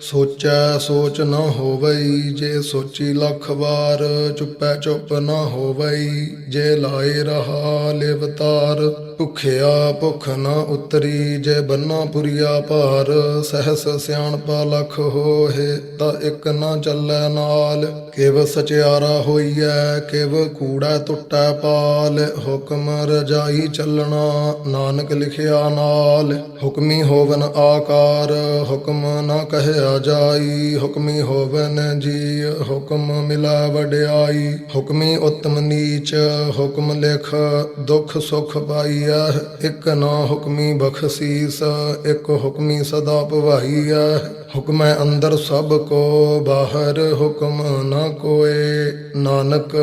ਸੋਚੈ ਸੋਚ ਨ ਹੋਵਈ, ਜੇ ਸੋਚੀ ਲੱਖ ਵਾਰ ਚੁੱਪੈ ਚੁੱਪ ਨ ਹੋਵਈ, ਜੇ ਲਾਏ ਰਹਾ ਲਿਵਤਾਰ ਭੁਖਿਆ ਭੁਖ ਨ ਉਤਰੀ, ਜੇ ਬੰਨਾ ਪੁਰੀਆ ਭਾਰ, ਸਹਸ ਸਿਆਣਪਾ ਲਖ ਹੋਏ ਤਾਂ ਇੱਕ ਨ ਚੱਲੈ ਨਾਲ। ਕਿਵ ਸਚਿਆਰਾ ਹੋਈਐ, ਕਿਵ ਕੂੜਾ ਟੁੱਟੈ ਪਾਲ। ਹੁਕਮ ਰਜਾਈ ਚੱਲਣਾ, ਨਾਨਕ ਲਿਖਿਆ ਨਾਲ। ਹੁਕਮੀ ਹੋਵਨ ਆਕਾਰ, ਹੁਕਮ ਨਾ ਕਹਿਆ ਜਾਈ। ਹੁਕਮੀ ਹੋਵਨ ਜੀ ਹੁਕਮ ਮਿਲਾ ਵਡਿਆਈ। ਹੁਕਮੀ ਉਤਮ ਨੀਚ, ਹੁਕਮ ਲਿਖ ਦੁਖ ਸੁਖ ਪਾਈ। ਪਾਈਐ ਇਕ ਨਾ ਹੁਕਮੀ ਬਖਸ਼ੀਸ, ਇਕ ਹੁਕਮੀ ਸਦਾ ਭਵਾਈਐ ਹੁਕਮੈ ਅੰਦਰ ਸਭ ਕੋ, ਬਾਹਰ ਹੁਕਮ ਨਾ ਕੋਏ। ਨਾਨਕ,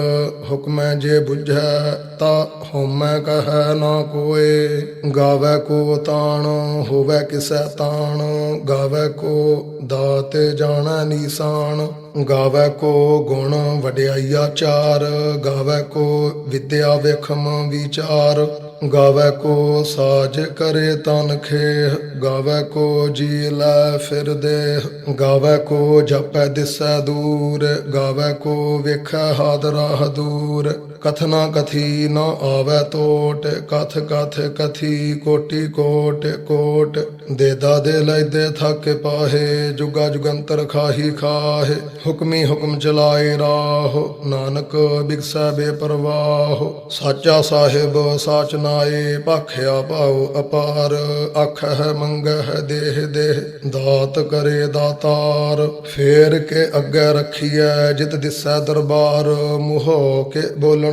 ਹੁਕਮੈ ਜੇ 부ਝੈ ਤਾ ਹਉਮੈ ਕਹੈ ਨਾ ਕੋਏ। ਗਾਵੇ ਕੋ ਤਾਣ, ਹੋਵੇ ਕਿਸੈ ਤਾਣ। ਗਾਵੇ ਕੋ ਦਾਤ ਜਾਣੈ ਨੀਸਾਨ ਗਾਵੇ ਕੋ ਗੁਣ ਵਡਿਆਈਆ ਚਾਰ। ਗਾਵੇ ਕੋ ਵਿਦਿਆ ਵੇਖਮ ਵਿਚਾਰ। ਗਾਵੇ ਕੋ ਸਾਜ ਕਰੇ ਤਨ ਖੇ ਗਾਵੇ ਕੋ ਜੀ ਲੈ ਫਿਰਦੇ ਗਾਵੇ ਕੋ ਜਪੈ ਦਿਸੈ ਦੂਰ, ਗਾਵੇ ਕੋ ਵੇਖੈ ਹਾਦਰਾ ਦੂਰ। ਕਥਨਾ ਕਥੀ ਨ ਆਵੈ ਤੋਟ, ਕਥ ਕਥ ਕਥੀ, ਕੋਟੀ ਕੋਟ ਕੋਟ। ਦੇਦਾ ਦੇ ਲੈਦੇ ਥੱਕ ਪਾਹੇ, ਜੁਗਾ ਜੁਗੰਤਰ ਖਾਹੀ ਖਾਹੇ। ਹੁਕਮੀ ਹੁਕਮ ਚਲਾਏ ਰਾਹ, ਨਾਨਕ ਬਿਕਸੈ ਬੇਪਰਵਾਹ। ਸਾਚਾ ਸਾਹਿਬ, ਸਾਚ ਨਾਏ, ਭਾਖਿਆ ਭਾਉ ਅਪਾਰ। ਅੱਖ ਹੈ ਮੰਗ ਹੈ ਦੇਹ ਦੇਹ, ਦਾਤ ਕਰੇ ਦਾਤਾਰ। ਫੇਰ ਕੇ ਅੱਗੇ ਰੱਖੀਐ, ਜਿਤ ਦਿਸੈ ਦਰਬਾਰ। ਮੁਹੋ ਕੇ ਬੋਲਣ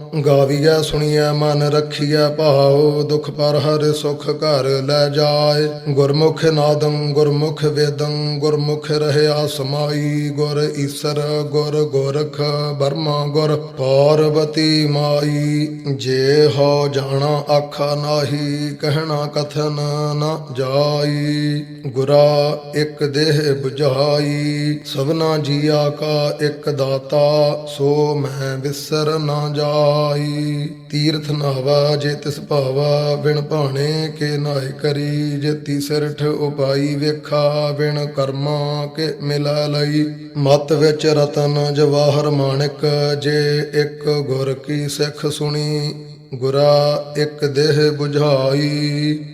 ਗਾਵੀਐ, ਸੁਣੀਐ, ਮਨ ਰਖੀਐ, ਭਾਉ, ਦੁਖ ਪਰ ਹਰ ਸੁਖ ਘਰ ਲੈ ਜਾਏ। ਗੁਰਮੁਖ ਨਾਦੰ, ਗੁਰਮੁਖ ਵੇਦੰ, ਗੁਰਮੁਖ ਰਹਿਆ ਸਮਾਈ ਗੁਰ ਈਸਰ, ਗੁਰ ਗੋਰਖ, ਬਰਮਾ ਗੁਰ ਪਾਰਵਤੀ ਮਾਈ। ਜੇ ਹੋ ਜਾਣਾ ਆਖਾ ਨਾਹੀ, ਕਹਿਣਾ ਕਥਨ ਨਾ ਜਾਈ। ਗੁਰਾ ਇੱਕ ਦੇਹ 부ਝਾਈ ਸਭਨਾ ਜੀਆ ਕਾ ਇੱਕ ਦਾਤਾ, ਸੋ ਮੈਂ ਵਿਸਰ ਨਾ ਜਾ ਜਾਈ ਤੀਰਥ ਨਾਵਾ ਜੇ ਤਿਸ ਭਾਵਾ, ਬਿਨ ਭਾਣੇ ਕੇ ਨਾਇ ਕਰੀ, ਜੇ ਤੀਸਰਠ ਉਪਾਈ ਵੇਖਾ, ਬਿਨ ਕਰਮਾ ਕੇ ਮਿਲਾ ਲਈ। ਮਤ ਵਿੱਚ ਰਤਨ ਜਵਾਹਰ ਮਾਣਿਕ, ਜੇ ਇੱਕ ਗੁਰ ਕੀ ਸਿੱਖ ਸੁਣੀ, ਗੁਰਾ ਇੱਕ ਦੇਹ 부ਝਾਈ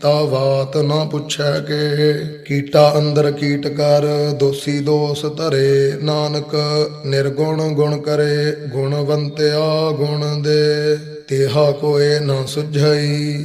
ਤਾ ਬਾਤ ਨਾ ਪੁੱਛੈ ਕੇ। ਕੀਟਾ ਅੰਦਰ ਕੀਟ ਕਰ, ਦੋਸੀ ਦੋਸ ਧਰੇ। ਨਾਨਕ ਨਿਰਗੁਣ ਗੁਣ ਕਰੇ ਗੁਣਵੰਤਿਆ ਗੁਣ ਦੇ। ਤੇਹਾ ਕੋਏ ਨਾ ਸੁਝਈ।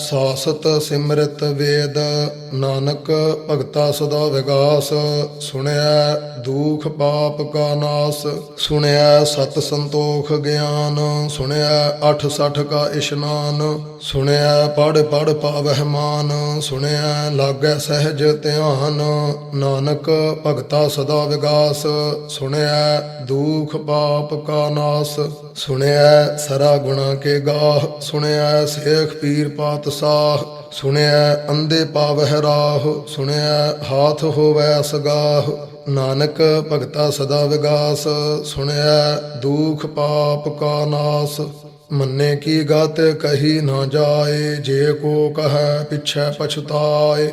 ਸਾਸਤ ਸਿਮਰਤ ਵੇਦ, ਨਾਨਕ ਭਗਤਾ ਸਦਾ ਵਿਗਾਸ ਸੁਣਿਆ ਦੁਖ ਪਾਪ ਕਾ ਨਾਸ ਸੁਣਿਆ ਸਤ ਸੰਤੋਖ ਗਿਆਨ ਸੁਣਿਆ ਅਠ ਸਠ ਕਾ ਇਸ਼ਨਾਨ ਸੁਣਿਆ ਪੜ ਪੜ ਪਾਵਹਿ ਮਾਨ ਸੁਣਿਆ ਲਾਗੈ ਸਹਿਜ ਧਿਆਨ, ਨਾਨਕ ਭਗਤਾ ਸਦਾ ਵਿਗਾਸ ਸੁਣਿਆ ਦੁਖ ਪਾਪ ਕਾ ਨਾਸ ਸੁਣਿਆ ਸਰਾ ਗੁਣਾ ਕੇ ਗਾਹ ਸੁਣਿਆ ਸੇਖ ਪੀਰ ਪਾਤ ਪਾਤਸ਼ਾਹ ਸੁਣਿਆ ਅੰਦੇ ਪਾਵਹਿ ਰਾਹ ਸੁਣਿਆ ਹਾਥ ਹੋਵੈ ਸਗਾਹ ਨਾਨਕ ਭਗਤਾ ਸਦਾ ਵਿਗਾਸ ਸੁਣਿਆ ਦੁਖ ਪਾਪ ਕਾ ਨਾਸ। ਮੰਨੇ ਕੀ ਗਤ ਕਹੀ ਨਾ ਜਾਏ, ਜੇ ਕੋ ਕਹੈ ਪਿਛੈ ਪਛਤਾਏ।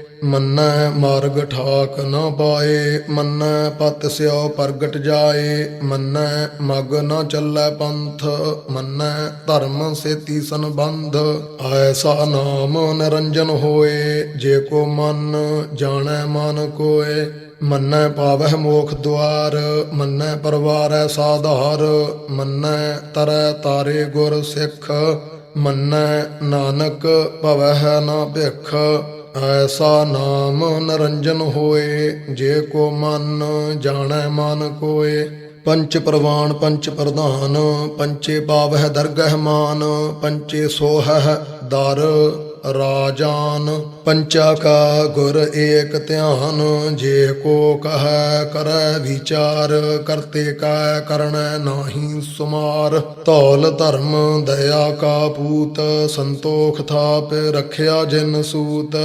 ਮੰਨੈ ਮਾਰਗ ਠਾਕ ਨਾ ਪਾਏ, ਮੰਨੈ ਪਤ ਸਿਓ ਪ੍ਰਗਟ ਜਾਏ, ਮੰਨੈ ਮਗ ਨਾ ਚੱਲੈ ਪੰਥ, ਮੰਨੈ ਧਰਮ ਸੇਤੀ ਸੰਬੰਧ। ਐਸਾ ਨਾਮ ਨਿਰੰਜਨ ਹੋਏ, ਜੇ ਕੋ ਮਨ ਜਾਣੈ ਮਨ ਕੋਏ, ਮੰਨੈ ਪਾਵਹਿ ਮੋਖ ਦੁਆਰ, ਮੰਨੈ ਪਰਵਾਰੈ ਸਾਧਾਰ, ਮੰਨੈ ਤਰੈ ਤਾਰੇ ਗੁਰ ਸਿੱਖ, ਮੰਨੈ ਨਾਨਕ ਭਵਹਿ ਨਾ ਭਿਖ। ਐਸਾ ਨਾਮ ਨਰੰਜਨ ਹੋਏ, ਜੇ ਕੋ ਮਨ ਜਾਣੈ ਮਨ ਕੋਏ। ਪੰਚ ਪ੍ਰਵਾਨ, ਪੰਚ ਪ੍ਰਧਾਨ, ਪੰਚੇ ਪਾਵਹਿ ਦਰਗਹਿ ਮਾਨ, ਪੰਚੇ ਸੋਹਹਿ ਦਰ। ਰਾਜਾਨ ਪੰਚਾ ਕਾ ਗੁਰ ਏਕ ਧਿਆਨ, ਜੇ ਕੋ ਕਹੈ ਕਰੈ ਵਿਚਾਰ, ਕਰਤੇ ਕਾ ਕਰਣੈ ਨਾਹੀ ਸੁਮਾਰ। ਧੌਲ ਧਰਮ ਦਇਆ ਕਾ ਪੂਤ, ਸੰਤੋਖ ਥਾਪ ਰਖਿਆ ਜਿਨ ਸੂਤ।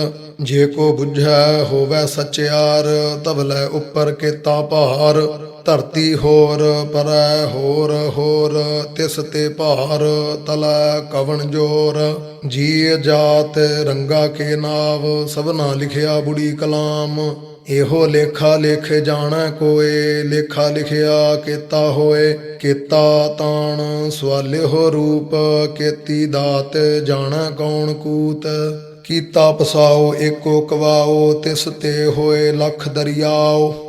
ਜੇ ਕੋ ਬੁਝੈ ਹੋਵੈ ਸਚਿਆਰ, ਤਵਲੇ ਉੱਪਰ ਕੀਤਾ ਭਾਰ। ਧਰਤੀ ਹੋਰ, ਪਰੈ ਹੋਰ ਹੋਰ, ਤਿਸ ਤੇ ਭਾਰ, ਤਲੈ ਕਵਣ ਜੋਰ। ਜੀ ਜਾਤ ਰੰਗਾ ਕੇ ਨਾਵ, ਸਭਨਾ ਲਿਖਿਆ ਬੁੜੀ ਕਲਾਮ। ਇਹੋ ਲੇਖਾ ਲਿਖ ਜਾਣੈ ਕੋਏ, ਲੇਖਾ ਲਿਖਿਆ ਕੀਤਾ ਹੋਏ। ਕੀਤਾ ਤਾਣ ਸਵਾਲਿਓ ਰੂਪ, ਕੀਤੀ ਦਾਤ ਜਾਣਾ ਕੌਣ ਕੂਤ। ਕੀਤਾ ਪਸਾਓ, ਏਕੋ ਕਵਾਓ, ਤਿਸ ਤੇ ਹੋਏ ਲਖ ਦਰਿਆਓ।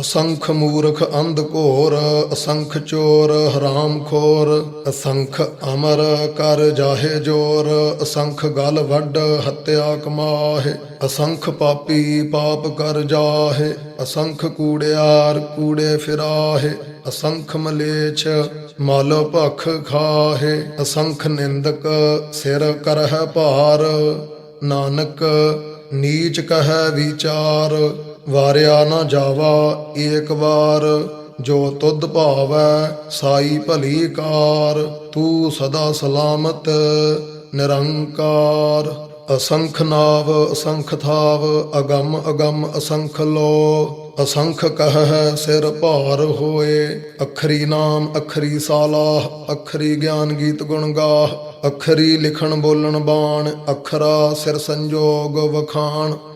ਅਸੰਖ ਮੂਰਖ ਅੰਧ ਘੋਰ, ਅਸੰਖ ਚੋਰ ਹਰਾਮ ਖੋਰ, ਅਸੰਖ ਅਮਰ ਕਰ ਜਾਹੇ ਜੋਰ, ਅਸੰਖ ਗਲ ਵੱਡ ਹੱਤਿਆ ਕਮਾਹੇ, ਅਸੰਖ ਪਾਪੀ ਪਾਪ ਕਰ ਜਾਹੇ, ਅਸੰਖ ਕੂੜਿਆਰ ਕੂੜੇ ਫਿਰਾਹੇ, ਅਸੰਖ ਮਲੇਛ ਮਲ ਭਖ ਖਾਹੇ, ਅਸੰਖ ਨਿੰਦਕ ਸਿਰ ਕਰਹਿ ਭਾਰ, ਨਾਨਕ ਨੀਚ ਕਹੈ ਵਿਚਾਰ ਵਾਰਿਆ ਨਾ ਜਾਵਾ ਏਕ ਵਾਰ, ਜੋ ਤੁਧ ਭਾਵੈ ਸਾਈ ਭਲੀ ਕਾਰ, ਤੂੰ ਸਦਾ ਸਲਾਮਤ, ਨਿਰੰਕਾਰ। ਅਸੰਖ ਨਾਵ, ਅਸੰਖ ਥਾਵ, ਅਗੰਮ ਅਗੰਮ ਅਸੰਖ ਲੋ। ਅਸੰਖ ਕਹਿ ਸਿਰ ਭਾਰ ਹੋਏ, ਅਖਰੀ ਨਾਮ, ਅਖਰੀ ਸਾਲਾਹ, ਅਖਰੀ ਗਿਆਨ ਗੀਤ ਗੁਣ ਗਾਹ। ਅਖਰੀ ਲਿਖਣ ਬੋਲਣ ਬਾਣ, ਅਖਰਾ ਸਿਰ ਸੰਜੋਗ ਵਖਾਣ।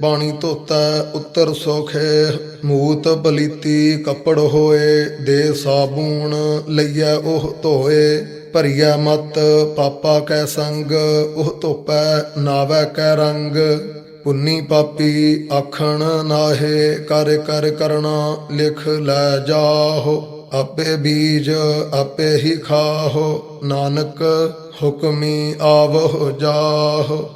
ਬਾਣੀ ਧੋਤੈ, ਉੱਤਰ ਸੁਖੇ, ਮੂਤ ਬਲੀਤੀ, ਕੱਪੜ ਹੋਏ, ਦੇ ਸਾਬੂਣ ਲਈਐ, ਉਹ ਧੋਏ, ਭਰੀਐ ਮਤ, ਪਾਪਾ ਕੈ ਸੰਗ, ਉਹ ਧੋਪੈ, ਨਾਵੈ ਕੈ ਰੰਗ। ਪੁੰਨੀ ਪਾਪੀ ਆਖਣ ਨਾਹੇ, ਕਰ ਕਰ ਕਰਣਾ, ਲਿਖ ਲੈ ਜਾਹੋ। ਆਪੇ ਬੀਜ ਆਪੇ ਹੀ ਖਾਹੋ, ਨਾਨਕ ਹੁਕਮੀ ਆਵਹੁ ਜਾਹੋ।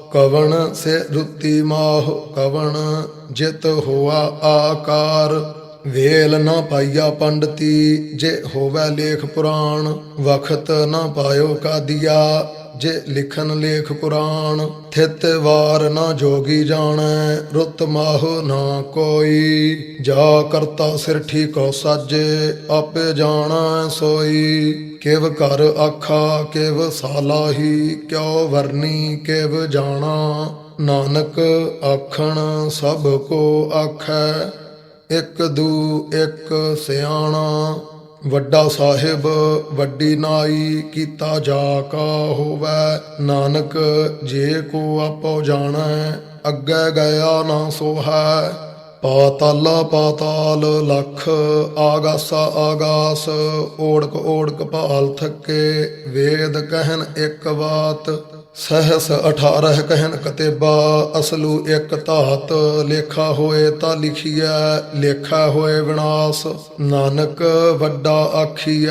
ਕਵਣ ਸੇ ਰੁਤੀ ਮਾਹ, ਕਵਣ ਜਿਤ ਹੋਆ ਆਕਾਰ। ਵੇਲ ਨਾ ਪਾਈਆ ਪੰਡਤੀ, ਜੇ ਹੋਵੇ ਲੇਖ ਪੁਰਾਣ, ਵਖਤ ਨਾ ਪਾਇਓ ਕਾਦੀਆ। ਜੇ ਲਿਖਨ ਲੇਖ ਪੁਰਾਣ ਥਿਤ ਵਾਰ ਨਾ ਜੋਗੀ ਜਾਣੈ, ਰੁੱਤ ਮਾਹ ਨਾ ਕੋਈ। ਜਾ ਕਰਤਾ ਸਿਰ ਠੀਕੋ ਸਾਜੇ, ਆਪੇ ਜਾਣੈ ਸੋਈ। ਕਿਵ ਕਰ ਆਖਾ, ਕਿਵ ਸਾਲਾਹੀ ਕਿਉ ਵਰਨੀ, ਕਿਵ ਜਾਣਾ। ਨਾਨਕ ਆਖਣ, ਸਭ ਕੋ ਆਖੈ, ਇੱਕ ਦੂ ਇਕ ਸਿਆਣਾ। ਵੱਡਾ ਸਾਹਿਬ, ਵੱਡੀ ਨਾਈ ਕੀਤਾ ਜਾ ਕਾ ਹੋਵੈ। ਨਾਨਕ, ਜੇ ਕੋ ਆਪੋ ਜਾਣੈ, ਅੱਗੇ ਗਿਆ ਨਾ ਸੋਹੈ। ਪਾਤਾਲਾ, ਪਾਤਾਲ ਲਖ, ਆਗਾਸਾ, ਆਗਾਸ, ਓੜਕ ਓੜਕ ਭਾਲ ਥੱਕੇ। ਵੇਦ ਕਹਿਣ ਇੱਕ ਬਾਤ ਸਹਸ 18 ਕਹਿਨ ਕਤੇਬਾ, ਅਸਲੂ ਇਕ ਧਾਤ, ਲੇਖਾ ਹੋਏ ਤਾਂ ਲਿਖੀਐ, ਲੇਖਾ ਹੋਏ ਵਿਨਾਸ਼। ਨਾਨਕ ਵੱਡਾ ਆਖੀਐ,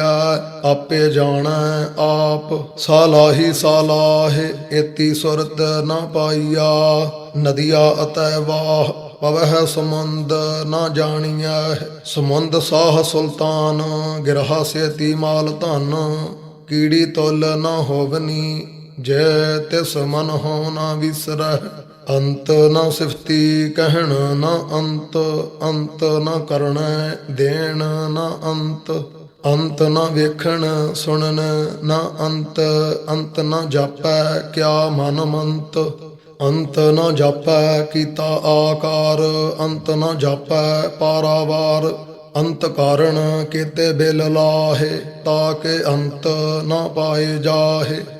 ਆਪੇ ਜਾਣੈ ਆਪ। ਸਾਲਾਹੀ ਸਾਲਾਹ, ਏਤੀ ਸੁਰਤ ਨਾ ਪਾਈਆ। ਨਦੀਆ ਅਤੈ ਵਾਹ, ਪਵਹਿ ਸਮੁੰਦ ਨਾ ਜਾਣੀਐ। ਸਮੁੰਦ ਸਾਹ ਸੁਲਤਾਨ, ਗਿਰਹਾ ਸੇਤੀ ਮਾਲ ਧਨ। ਕੀੜੀ ਤੁਲ ਨਾ ਹੋਵਨੀ ਜੈ ਤਿਸ ਮਨ ਹੋ ਨਾ ਵਿਸਰਹਿ ਅੰਤ ਨਾ ਸਿਫਤੀ ਕਹਿਣ ਨਾ ਅੰਤ ਅੰਤ ਨਾ ਕਰਣੈ ਦੇਣ ਨਾ ਅੰਤ ਅੰਤ ਨਾ ਵੇਖਣ ਸੁਣਨ ਨਾ ਅੰਤ ਅੰਤ ਨਾ ਜਾਪੈ ਕਿਆ ਮਨ ਮੰਤ, ਅੰਤ ਨਾ ਜਾਪੈ ਕੀਤਾ ਆਕਾਰ, ਅੰਤ ਨਾ ਜਾਪੈ ਪਾਰਾਵਾਰ, ਅੰਤ ਕਾਰਣ ਕੀਤੇ ਬਿਲ ਲਾਹੇ ਤਾਕੇ ਅੰਤ ਨਾ ਪਾਏ ਜਾਹੇ।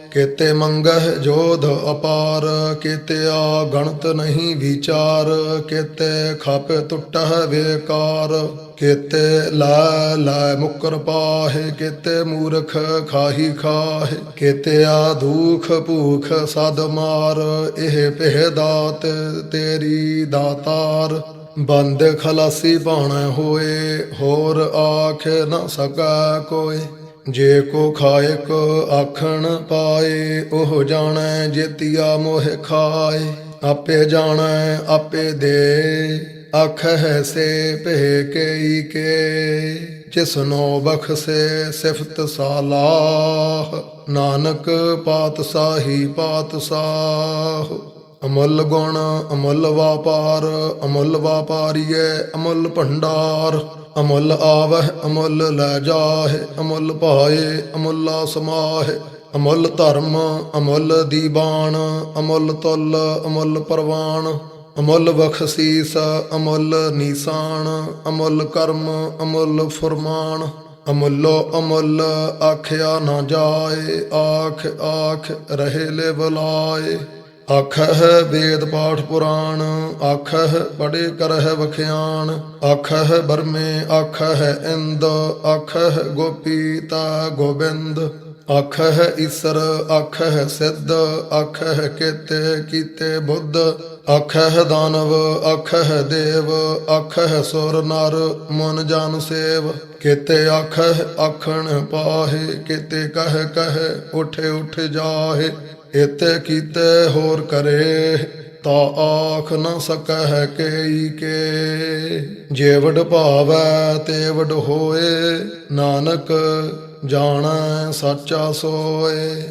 ਕੀਤੇ ਮੰਗਹਿ ਜੋਧ ਅਪਾਰ, ਕੀਤੇ ਆ ਗਣਤ ਨਹੀਂ ਵਿਚਾਰ, ਕੀਤੇ ਖਾਪੇ ਟੁੱਟਹਿ ਵੇਕਾਰ, ਕੀਤੇ ਲੈ ਲੈ ਮੁਕਰ ਪਾਹੇ, ਕੀਤੇ ਮੂਰਖ ਖਾਹੀ ਖਾਹੇ, ਕੀਤੇ ਆ ਦੁਖ ਭੂਖ ਸਦ ਮਾਰ, ਇਹ ਪਹਿ ਦਾਤ ਤੇਰੀ ਦਾਤਾਰ। ਬੰਦ ਖਲਾਸੀ ਭਾਣਾ ਹੋਏ, ਹੋਰ ਆਖ ਨਾ ਸਕਾ ਕੋਈ। ਜੇ ਕੋ ਖਾਇਕ ਆਖਣ ਪਾਏ, ਉਹ ਜਾਣੈ ਜੇਤੀਆ ਮੋਹ ਖਾਏ। ਆਪੇ ਜਾਣੈ, ਆਪੇ ਦੇ ਅਖ ਹੈ ਸੇ ਭੇ ਕਈ ਕੇ। ਜਿਸਨੋ ਬਖਸੇ ਸਿਫਤ ਸਾਲਾਹ, ਨਾਨਕ ਪਾਤਸ਼ਾਹੀ ਪਾਤਸ਼ਾਹ ਅਮਲ ਗੁਣ, ਅਮਲ ਵਾਪਾਰ, ਅਮਲ ਵਾਪਾਰੀਏ ਅਮਲ ਭੰਡਾਰ। ਅਮੁੱਲ ਆਵਹਿ, ਅਮੁੱਲ ਲੈ ਜਾਹੇ, ਅਮੁੱਲ ਭਾਏ ਅਮੁੱਲਾ ਸਮਾਹੇ, ਅਮੁੱਲ ਧਰਮ, ਅਮੁੱਲ ਦੀਬਾਨ, ਅਮੁੱਲ ਤੁਲ, ਅਮੁੱਲ ਪਰਵਾਨ, ਅਮੁੱਲ ਬਖਸ਼ੀਸ, ਅਮੁੱਲ ਨੀਸਾਨ, ਅਮੁੱਲ ਕਰਮ, ਅਮੁੱਲ ਫਰਮਾਨ, ਅਮੁੱਲੋ ਅਮੁੱਲ ਆਖਿਆ ਨਾ ਜਾਏ, ਆਖ ਆਖ ਰਹੇ ਲੈ ਬੁਲਾਏ। ਆਖਹ ਵੇਦ ਪਾਠ ਪੁਰਾਣ, ਆਖਹ ਪੜੇ ਕਰਹਿ ਵਖਿਆਣ, ਆਖਹ ਬਰਮੇ, ਆਖਹ ਇੰਦ, ਆਖਹ ਗੋਪੀ ਤਾ ਗੋਬਿੰਦ, ਆਖਹ ਈਸਰ, ਆਖਹ ਸਿੱਧ, ਆਖਹ ਕੀਤੇ ਕੀਤੇ ਬੁੱਧ, ਆਖਹ ਦਾਨਵ, ਆਖਹ ਦੇਵ, ਆਖਹ ਸੁਰ ਨਰ, ਮਨ ਜਨ ਸੇਵ, ਕਿਤੇ ਆਖਹ ਆਖਣ ਪਾਹੇ, ਕਿਤੇ ਕਹਿ ਕਹਿ, ਉਠੇ ਉਠ ਜਾਹੇ। ਇਤੇ ਕੀਤੇ ਹੋਰ ਕਰੇ, ਤਾ ਆਖ ਨ ਸਕਹਿ ਕੇਈ ਕੇ। ਜੇ ਭਾਵੈ, ਤੇ ਹੋਏ, ਨਾਨਕ ਜਾਣੈ, ਸਾਚਾ ਸੋਏ।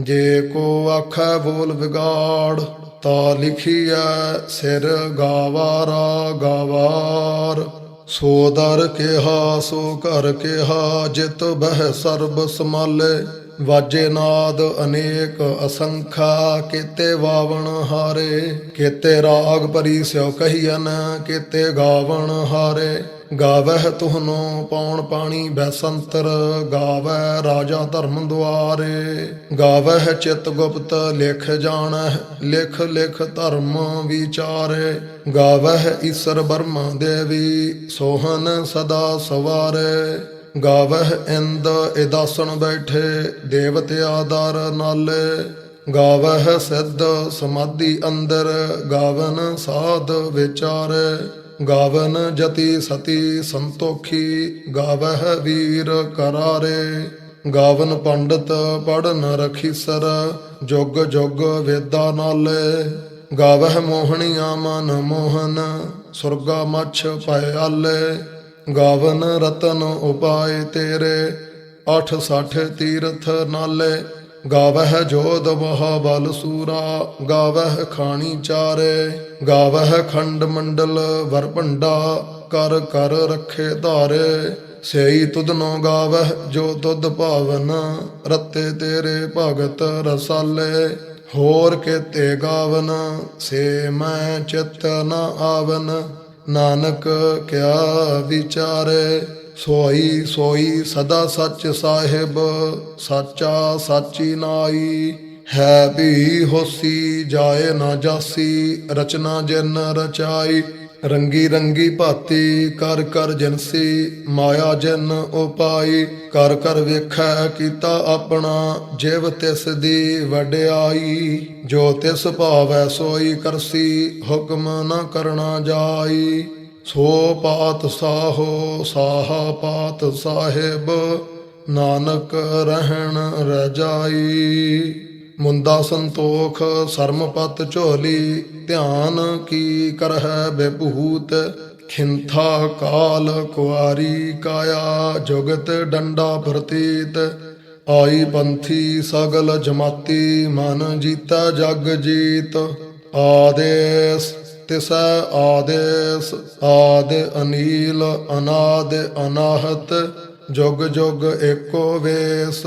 ਜੇ ਕੋ ਆਖੈ ਬੋਲ ਵਿਗਾੜ, ਤਾ ਲਿਖੀਐ, ਸਿਰ ਗਾਵਾਰਾ ਗਾਵਾਰ। ਸੋ ਦਰ ਕਿਹਾ, ਸੋ ਕਰ ਕਿਹਾ, ਜਿਤ ਬਹਿ ਸਰਬ ਸਮਾਲੇ ਵਾਜੇ ਨਾਦ ਅਨੇਕ ਅਸੰਖਾ, ਕੀਤੇ ਵਾਵਣ ਹਾਰੇ, ਕੀਤੇ ਰਾਗ ਪਰੀ ਸਿਉ ਕਹੀਨ ਕੀਤੇ ਗਾਵਣ ਹਾਰੇ। ਗਾਵਹਿ ਤੁਹਨੋ ਪੌਣ ਪਾਣੀ ਬੈਸੰਤਰ ਗਾਵੈ ਰਾਜਾ ਧਰਮ ਦੁਆਰੇ। ਗਾਵਹਿ ਚਿਤ ਗੁਪਤ ਲਿਖ ਜਾਣਹਿ, ਲਿਖ ਲਿਖ ਧਰਮ ਵਿਚਾਰੇ। ਗਾਵਹਿ ਈਸਰ ਬਰਮਾ ਦੇਵੀ ਸੋਹਨ ਸਦਾ ਸਵਾਰੇ। ਗਾਵਹਿ ਇੰਦ ਇਦਾਸਣ ਬੈਠੇ ਦੇਵਤਿਆ ਦਰ ਨਾਲ। ਗਾਵਹਿ ਸਿੱਧ ਸਮਾਧੀ ਅੰਦਰ, ਗਾਵਨ ਸਾਧ ਵਿਚਾਰੇ। ਗਾਵਨ ਜਤੀ ਸਤੀ ਸੰਤੋਖੀ, ਗਾਵਹਿ ਵੀਰ ਕਰਾਰੇ। ਗਾਵਨ ਪੰਡਤ ਪੜਨ ਰਖੀਸਰ, ਜੁਗ ਜੁਗ ਵੇਦਾ ਨਾਲੇ। ਗਾਵਹਿ ਮੋਹਣੀਆਂ ਮਨ ਮੋਹਨ, ਸੁਰਗਾ ਮਛ ਭਇਆਲੇ ਗਾਵਨ ਰਤਨ ਉਪਾਏ ਤੇਰੇ 860 ਤੀਰਥ ਨਾਲੇ। ਗਾਵਹਿ ਜੋਧ ਮਹਾ ਬਲ ਸੂਰਾ, ਗਾਵਹਿ ਖਾਣੀ ਚਾਰੇ। ਗਾਵਹਿ ਖੰਡ ਮੰਡਲ ਵਰ ਭੰਡਾ, ਕਰ ਕਰ ਰੱਖੇ ਧਾਰੇ। ਸਈ ਤੁਧਨੋ ਗਾਵਹਿ, ਜੋ ਤੁਧ ਭਾਵਨ, ਰਤੇ ਤੇਰੇ ਭਗਤ ਰਸਾਲੇ। ਹੋਰ ਕੇਤੇ ਗਾਵਨ, ਸੇ ਮੈਂ ਚਿਤ ਨ ਆਵਨ। ਨਾਨਕ ਕਿਆ ਵਿਚਾਰੇ, ਸੋਈ ਸੋਈ ਸਦਾ ਸੱਚ ਸਾਹਿਬ, ਸਾਚਾ ਸਾਚੀ ਨਾਈ। ਹੈ ਵੀ ਹੋਸੀ, ਜਾਏ ਨਾ ਜਾਸੀ, ਰਚਨਾ ਜਿਨ ਰਚਾਈ। ਰੰਗੀ ਰੰਗੀ ਭਾਤੀ, ਕਰ ਕਰ ਜਨਸੀ, ਮਾਇਆ ਜਿਨ ਉਪਾਈ, ਕਰ ਕਰ ਵੇਖੈ ਕੀਤਾ ਆਪਣਾ, ਜਿਵ ਤਿਸ ਦੀ ਵਡਿਆਈ, ਜੋ ਤਿਸ ਭਾਵੈ ਸੋਈ ਕਰਸੀ, ਹੁਕਮ ਨ ਕਰਨਾ ਜਾਈ। ਸੋ ਪਾਤ ਸਾਹੋ, ਸਾਹਾ ਪਾਤ ਸਾਹਿਬ, ਨਾਨਕ ਰਹਿਣ ਰਜਾਈ ਮੁੰਦਾ ਸੰਤੋਖ ਸਰਮਪਤ ਝੋਲੀ, ਧਿਆਨ ਕੀ ਕਰਹਿ ਬਿਭੂਤ, ਖਿੰਥਾ ਕਾਲ ਕੁਆਰੀ ਕਾਇਆ ਜੁਗਤ ਡੰਡਾ ਪ੍ਰਤੀਤ। ਆਈ ਪੰਥੀ ਸਗਲ ਜਮਾਤੀ, ਮਨ ਜੀਤਾ ਜਗ ਜੀਤ। ਆਦੇਸ, ਤਿਸ਼ ਆਦੇਸ, ਆਦ ਅਨੀਲ, ਅਨਾਦ ਅਨਾਹਤ, ਜੁਗ ਜੁਗ ਏਕੋ ਵੇਸ।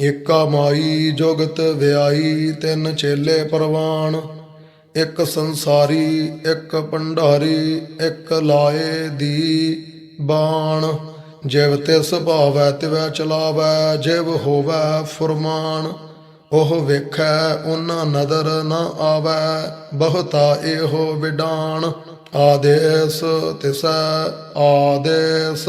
ਏਕਾ ਮਾਈ ਜੁਗਤ ਵਿਆਈ, ਤਿੰਨ ਚੇਲੇ ਪ੍ਰਵਾਨ ਇੱਕ ਸੰਸਾਰੀ, ਇੱਕ ਭੰਡਾਰੀ, ਇੱਕ ਲਾਏ ਦੀ ਬਾਣ। ਜਿਵ ਤਿਸ ਭਾਵੈ, ਤਿਵੈ ਚਲਾਵੈ, ਜਿਵ ਹੋਵੈ ਫੁਰਮਾਨ। ਉਹ ਵੇਖੈ, ਉਹਨਾਂ ਨਦਰ ਨ ਆਵੈ, ਬਹੁਤਾ ਇਹੋ ਵਿਡਾਣ। ਆਦੇਸ ਤਿਸੈ, ਆਦੇਸ।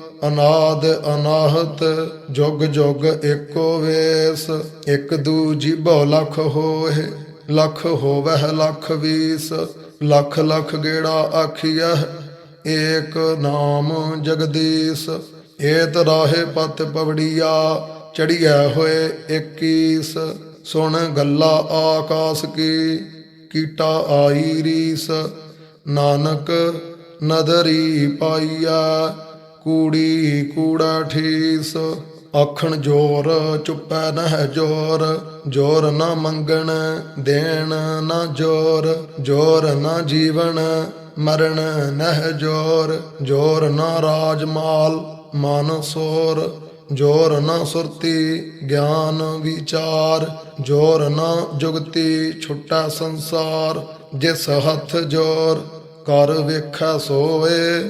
ਅਨਾਦ ਅਨਾਹਤ, ਜੁਗ ਜੁਗ ਏਕੋ ਵੇਸ, ਇਕ ਦੂਜੀ ਬਹੁ ਲਖ ਹੋਏ, ਲਖ ਹੋਵਹਿ ਲਖ ਵੀਸ, ਲਖ ਲਖ ਗੇੜਾ ਆਖੀਐ, ਏਕ ਨਾਮ ਜਗਦੀਸ਼, ਏਤ ਰਾਹੇ ਪਤ ਪਵੜੀਆ, ਚੜੀਐ ਹੋਏ ਏਕੀਸ ਸੁਣ ਗੱਲਾ ਆਕਾਸ ਕੀ, ਕੀਟਾ ਆਈ ਰੀਸ, ਨਾਨਕ ਨਦਰੀ ਪਾਈਆ ਕੂੜੀ ਕੂੜਾ ਠੀਸ, ਆਖਣ ਜੋਰ ਚੁੱਪੈ ਨਹਿ ਜੋਰ ਜੋਰ ਨਾ ਮੰਗਣ, ਦੇਣ ਨਾ ਜੋਰ ਜੋਰ ਨਾ ਜੀਵਨ, ਮਰਨ ਨਹਿ ਜੋਰ ਜੋਰ ਨਾ ਰਾਜ ਮਾਲ ਮਨ ਸੋਰ, ਜੋਰ ਨਾ ਸੁਰਤੀ, ਗਿਆਨ ਵਿਚਾਰ, ਜੋਰ ਨਾ ਜੁਗਤੀ, ਛੁੱਟਾ ਸੰਸਾਰ, ਜਿਸ ਹੱਥ ਜੋਰ, ਕਰ ਵੇਖੈ ਸੋਏ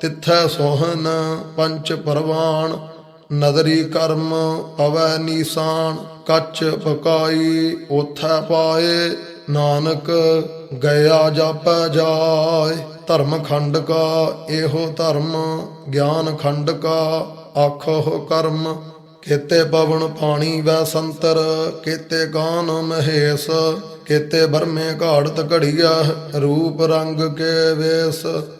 ਤਿੱਥੈ ਸੋਹਨ ਪੰਚ ਪਰਵਾਨ ਨਦਰੀ ਕਰਮ ਪਵੈ ਨੀਸਾਨ ਕੱਚ ਪਕਾਈ ਉਥੈ ਪਾਏ, ਨਾਨਕ ਗਿਆ ਜਾਪੈ ਜਾਏ। ਧਰਮ ਖੰਡ ਕਾ ਇਹੋ ਧਰਮ, ਗਿਆਨ ਖੰਡ ਕਾ ਆਖੋ ਕਰਮ। ਕੇਤੇ ਪਵਨ ਪਾਣੀ ਵੈ ਸੰਤਰ ਕੇਤੇ ਗਾਨ ਮਹੇਸ਼। ਕੇਤੇ ਬਰਮੇ ਘਾੜਤ ਘੜੀਆ ਰੂਪ ਰੰਗ ਕੇ ਵੇਸ।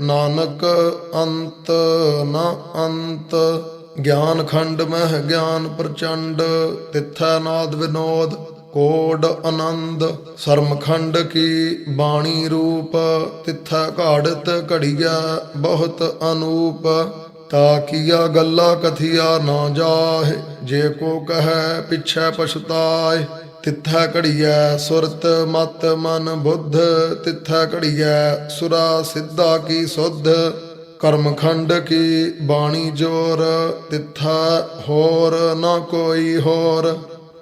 ਨਾਨਕ ਅੰਤ ਨਾ ਅੰਤ, ਗਿਆਨ ਖੰਡ ਮਹਿ ਗਿਆਨ ਪ੍ਰਚੰਡ, ਤਿੱਥੈ ਨਾਦ ਵਿਨੋਦ, ਕੋਡ ਆਨੰਦ ਸਰਮਖੰਡ ਕੀ ਬਾਣੀ ਰੂਪ, ਤਿੱਥੈ ਘਾੜਤ ਘੜੀਆ ਬਹੁਤ ਅਨੂਪ, ਤਾ ਕੀਆ ਗੱਲਾ ਕਥਿਆ ਨਾ ਜਾਹੇ, ਜੇ ਕੋ ਕਹੈ ਪਿਛੈ ਪਛਤਾਏ। ਤਿੱਥੈ ਘੜੀਐ ਸੁਰਤ ਮਤ ਮਨ ਬੁੱਧ, ਤਿੱਥੈ ਘੜੀਐ ਸੁਰਾ ਸਿੱਧਾ ਕੀ ਸੁਧ, ਕਰਮਖੰਡ ਕੀ ਬਾਣੀ ਜੋਰ, ਤਿੱਥਾ ਹੋਰ ਨਾ ਕੋਈ ਹੋਰ,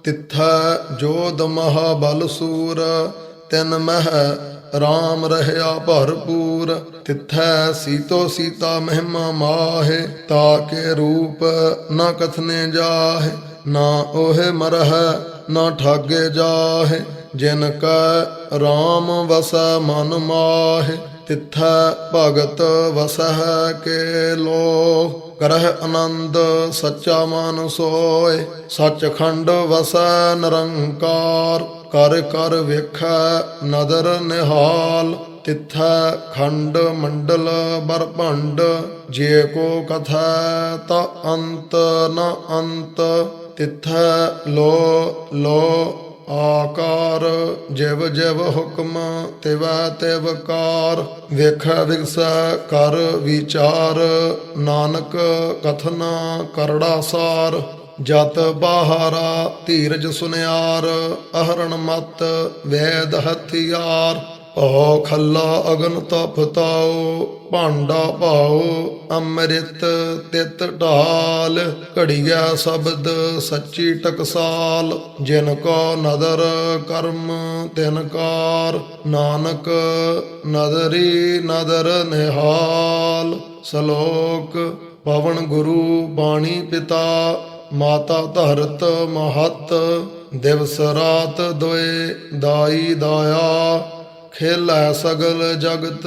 ਤਿੱਥਾ ਜੋਦ ਮਹਾਬਲ ਸੂਰ, ਤਿਨ ਮਹਿ ਰਾਮ ਰਹਿਆ ਭਰਪੂਰ, ਤਿੱਥੈ ਸੀਤੋ ਸੀਤਾ ਮਹਿਮਾ ਮਾਹੇ ਤਾਕੇ ਰੂਪ ਨਾ ਕਥਨੇ ਜਾਹੇ, ਨਾ ਉਹੇ ਮਰਹਿ ਨਾ ਠਾਗੇ ਜਾਹੇ, ਜਿਨ ਕੈ RAM ਵਸੈ ਮਨ ਮਾਹੇ, ਤਿੱਥੈ ਭਗਤ ਵਸਹਿ ਕੇ ਲੋ ਕਰਹਿ ਆਨੰਦ ਸੱਚਾ ਮਨ ਸੋਏ ਸੱਚਖੰਡ ਵਸੈ ਨਿਰੰਕਾਰ। ਕਰ ਕਰ ਵੇਖੈ ਨਦਰ ਨਿਹਾਲ, ਤਿੱਥੈ ਖੰਡ ਮੰਡਲ ਬਰਭੰਡ ਜੇ ਕੋ ਕਥੈ ਤਾ ਅੰਤ ਨ ਅੰਤ। ਤਿੱਥੈ ਲੋ ਲੋ, ਆਕਾਰ, ਜਿਵ ਜਿਵ ਹੁਕਮ, ਤਿਵੈ, ਤਿਵ ਕਾਰ, ਵੇਖੈ, ਵਿਗਸੈ, ਕਰ, ਵਿਚਾਰ, ਨਾਨਕ, ਕਥਨਾ ਕਰੜਾ ਸਾਰ ਜਤ, ਬਾਹਰਾ, ਧੀਰਜ, ਸੁਨਿਆਰ, ਅਹਰਣ, ਮਤ, ਵੇਦ, ਹਥਿਆਰ ਓ ਖੱਲਾ, ਅਗਨ ਤਪਤਾਓ ਭਾਂਡਾ ਭਾਉ ਅੰਮ੍ਰਿਤ ਤਿਤ ਢਾਲ, ਘੜੀਆ ਸ਼ਬਦ ਸੱਚੀ ਟਕਸਾਲ, ਜਿਨ ਕੋ ਨਦਰ ਕਰਮ, ਤਿਨ ਕਾਰ, ਨਾਨਕ ਨਦਰੀ ਨਦਰ ਨਿਹਾਲ। ਸ਼ਲੋਕ, ਪਵਨ ਗੁਰੂ ਬਾਣੀ ਪਿਤਾ, ਮਾਤਾ ਧਰਤ ਮਹਤ, ਦਿਵਸ ਰਾਤ ਦੁਏ ਦਾਈ ਦਾਇਆ, ਖੇਲੈ ਸਗਲ ਜਗਤ